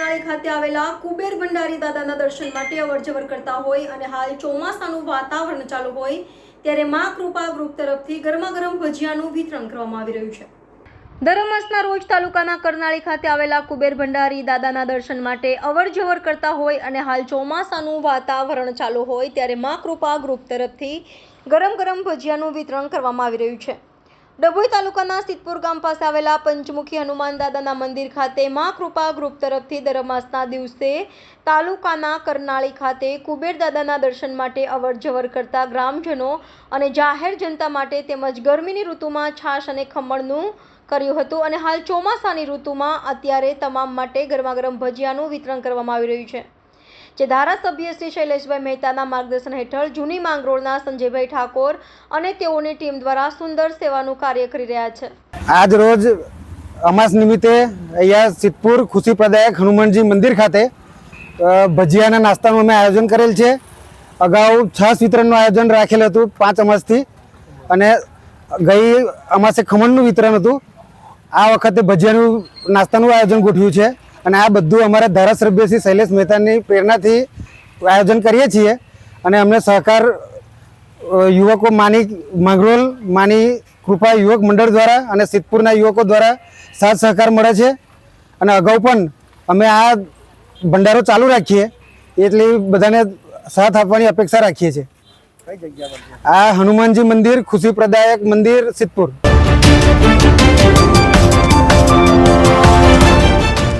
આવેલા કુબેર ભંડારી દાદાના દર્શન માટે અવરજવર કરતા હોય અને હાલ ચોમાસાનું વાતાવરણ ચાલુ હોય, ત્યારે મા કૃપા ગ્રુપ તરફથી ગરમા ગરમ ભજીયાનું વિતરણ કરવામાં આવી રહ્યું છે. દર માસના રોજ તાલુકાના કરનાળી ખાતે આવેલા કુબેર ભંડારી દાદાના દર્શન માટે અવરજવર કરતા હોય અને હાલ ચોમાસાનું વાતાવરણ ચાલુ હોય, ત્યારે મા કૃપા ગ્રુપ તરફથી ગરમ ગરમ ભજીયાનું વિતરણ કરવામાં આવી રહ્યું છે. ડભોઈ તાલુકાના સિદ્ધપુર ગામ પાસે આવેલા પંચમુખી હનુમાન દાદાના મંદિર ખાતે મા કૃપા ગ્રુપ તરફથી દર માસના દિવસે તાલુકાના કરનાળી ખાતે કુબેર દાદાના દર્શન માટે અવર જવર કરતા ગ્રામજનો અને જાહેર જનતા માટે તેમજ ગરમીની ઋતુમાં છાશ અને ખમણનું કર્યું હતું અને હાલ ચોમાસાની ઋતુમાં અત્યારે તમામ માટે ગરમાગરમ ભજીયાનું વિતરણ કરવામાં આવી રહ્યું છે. જે ધારાસભ્ય શ્રી શૈલેષભાઈ મહેતાના માર્ગદર્શન હેઠળ જૂની માંગરોળના સંજયભાઈ ઠાકોર અને તેઓની ટીમ દ્વારા સુંદર સેવાનું કાર્ય કરી રહ્યા છે. આજ રોજ અમાસ નિમિત્તે અહીંયા સિદ્ધપુર ખુશી પ્રદાયક હનુમાનજી મંદિર ખાતે ભજીયાના નાસ્તાનું અમે આયોજન કરેલ છે. અગાઉ છાસ વિતરણનું આયોજન રાખેલ હતું પાંચ અમાસથી અને ગઈ અમાસે ખમણનું વિતરણ હતું. આ વખતે ભજીયાનું નાસ્તાનું આયોજન ગોઠવ્યું છે. અને આ બધું અમારા ધારાસભ્ય શ્રી શૈલેષ મહેતાની પ્રેરણાથી આયોજન કરીએ છીએ. અને અમને સહકાર યુવકો માની, માંગરોલ માની કૃપા યુવક મંડળ દ્વારા અને સિદ્ધપુરના યુવકો દ્વારા સાથ સહકાર મળે છે. અને અગાઉ પણ અમે આ ભંડારો ચાલુ રાખીએ એટલે બધાને સાથ આપવાની અપેક્ષા રાખીએ છીએ. આ હનુમાનજી મંદિર, ખુશી પ્રદાયક મંદિર, સિદ્ધપુર.